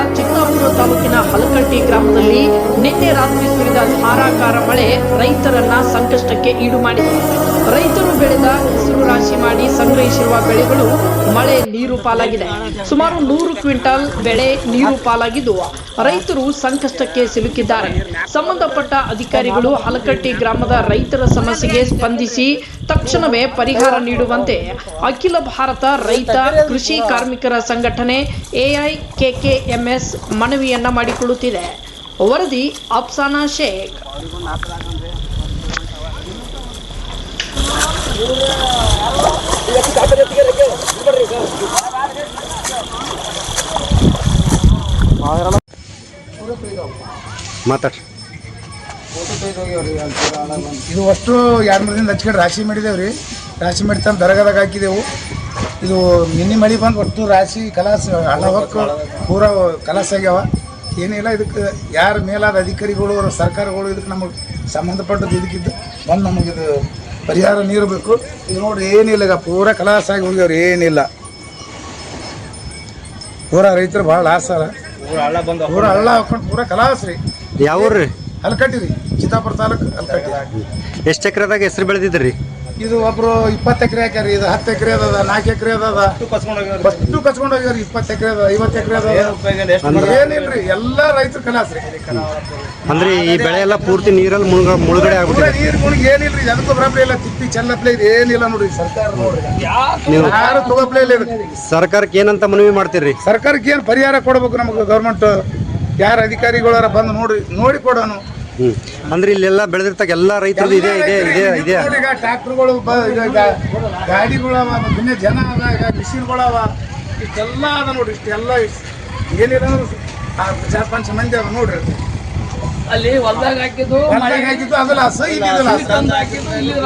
짝짓 ನಿನ್ನೆ ರಾತ್ರಿ ಸುರಿದ ಧಾರಾಕಾರ ಮಳೆ ರೈತರನ್ನ ಸಂಕಷ್ಟಕ್ಕೆ ಈಡು ಮಾಡಿದೆ ರೈತರು ಬೆಳೆದ ಹೆಸರು ರಾಶಿ ಮಾಡಿ ಸಂಗ್ರಹಿಸಿರುವ ಬೆಳೆಗಳು ಮಳೆ ನೀರು ಪಾಲಾಗಿದೆ. ಸುಮಾರು ನೂರು ಕ್ವಿಂಟಲ್ ಬೆಳೆ ನೀರು ಪಾಲಾಗಿದ್ದು, ರೈತರು ಸಂಕಷ್ಟಕ್ಕೆ ಸಿಲುಕಿದ್ದಾರೆ. ಸಂಬಂಧಪಟ್ಟ ಅಧಿಕಾರಿಗಳು ಹಲಕಟ್ಟಿ ಗ್ರಾಮದ ರೈತರ ಸಮಸ್ಯೆಗೆ ಸ್ಪಂದಿಸಿ ತಕ್ಷಣವೇ ಪರಿಹಾರ ನೀಡುವಂತೆ ಅಖಿಲ ಭಾರತ ರೈತ ಕೃಷಿ ಕಾರ್ಮಿಕರ ಸಂಘಟನೆ ಎಐಕೆಕೆಎಂಎಸ್ ಮನವಿಯನ್ನ ಮಾಡಿಕೊಳ್ಳುತ್ತಿದೆ. ವರದಿ ಅಫ್ಸಾನಾ ಶೇಖ್. ಮಾತಾಡ್ರಿ. ಇದು ಅಷ್ಟು ಎರಡು ಮೂರು ದಿನ ಹಚ್ಕೊಂಡು ರಾಶಿ ಮಾಡಿದೇವ್ರಿ. ರಾಶಿ ಮಾಡಿ ತಂದು ದರಗದಾಗ ಹಾಕಿದೆವು. ಇದು ನಿನ್ನೆ ಮಳೆ ಬಂದು ಒಟ್ಟು ರಾಶಿ ಕಲಾಸ ಹಣ ಹೊಕ್ಕು ಪೂರ ಕಲಾಸ ಆಗ್ಯಾವ. ಏನಿಲ್ಲ ಇದಕ್ಕೆ ಯಾರು ಮೇಲಾದ ಅಧಿಕಾರಿಗಳು ಸರ್ಕಾರಗಳು ಇದಕ್ಕೆ ನಮಗೆ ಸಂಬಂಧಪಟ್ಟದ್ದು ಇದಕ್ಕಿದ್ದು ಬಂದು ನಮಗಿದು ಪರಿಹಾರ ನೀಡಬೇಕು. ಇದು ನೋಡಿ ಏನಿಲ್ಲ ಈಗ ಪೂರ ಕಲಾಸ ಆಗಿ ಹೋಗ್ಯವ್ರು ಏನಿಲ್ಲ. ಪೂರ ರೈತರು ಭಾಳ ಆಸಾರ ಪೂರ ಹಳ್ಳ ಹಾಕೊಂಡು ಪೂರ ಕಲಾಸ ರೀ. ಯಾವ ರೀ? ಹಲ್ಕಟ್ಟಿ ರೀ ಚಿತ್ತಾಪುರ ತಾಲೂಕು ಅಲ್ಕಟ್ಟಿ. ಎಷ್ಟು ಎಕರೆದಾಗ ಹೆಸರು ಬೆಳೆದಿದ್ರಿ? ಇದು ಒಬ್ರು ಇಪ್ಪತ್ತು ಎಕರೆ ಹಾಕ್ಯಾರಿ ಇದು ಹತ್ತು ಎಕರೆ ಅದ ನಾಲ್ಕು ಎಕರೆ ಅದ ಅಷ್ಟು ಕಚ್ಕೊಂಡು ಹೋಗ್ಯಾರ ಇಪ್ಪತ್ತು ಎಕರೆ ಅದ ಐವತ್ತು ಎಕರೆ ಅದ ಏನಿಲ್ರಿ ಎಲ್ಲ ರೈತರು ಕಲಾಸ್ರಿ ಅಂದ್ರೆ ಈ ಬೆಳೆ ಎಲ್ಲ ಪೂರ್ತಿ ನೀರಲ್ಲಿ ಮುಳುಗ ಮುಳುಗಡೆ ಆಗುತ್ತೆ ನೀರು ಮುಳುಗಿ ಏನಿಲ್ರಿ ಅದಕ್ಕೂ ಪ್ರಾಬ್ಲಮ್ ಇಲ್ಲ ತಿಪ್ಪಿ ಚೆಲ್ಲಪ್ಲೇ ಇದು ಏನಿಲ್ಲ ನೋಡ್ರಿ ಸರ್ಕಾರ ನೋಡ್ರಿ. ಯಾರು ತಗೋಪ್ಲೇ ಇಲ್ಲ ಸರ್ಕಾರಕ್ಕೆ ಏನಂತ ಮನವಿ ಮಾಡ್ತೀರಿ? ಸರ್ಕಾರಕ್ಕೆ ಏನು ಪರಿಹಾರ ಕೊಡ್ಬೇಕು ನಮಗೆ ಗೌರ್ಮೆಂಟ್? ಯಾರು ಅಧಿಕಾರಿಗಳಾರ ಬಂದು ನೋಡಿ ನೋಡಿ ಕೊಡೋನು. ಹ್ಮ್. ಅಂದ್ರೆ ಇಲ್ಲೆಲ್ಲ ಬೆಳೆದಿರ್ತಕ್ಕ ಎಲ್ಲ ರೈತರು ಇದೆ ಇದೆ ಇದೆ ಇದೆ. ಟ್ರಾಕ್ಟರ್ಗಳು ಈಗ ಟ್ರ್ಯಾಕ್ಟರ್ಗಳು ಬ ಈಗ ಗಾ- ಗಾಡಿಗಳವ ಮತ್ತೆ ಜನ ಅದ ಈಗ ಮಿಷಿನ್ಗಳವ ಇಷ್ಟೆಲ್ಲ ಅದ ನೋಡ್ರಿ ಇಷ್ಟೆಲ್ಲ ಏನಿರೋ ಏನಿಲ್ಲ ಚಾರ್ ಪಂಚ ಮಂದಿ ಅದ ನೋಡ್ರಿ ಅಲ್ಲಿ ಹೊಲ್ದಾಗ ಹಾಕಿದ್ದು ಹೊಲ್ದಾಗ ಹಾಕಿದ್ದು ಅದಲ್ಲ. ತಂದು ಹಾಕಿದ್ದು ಇಲ್ಲಿ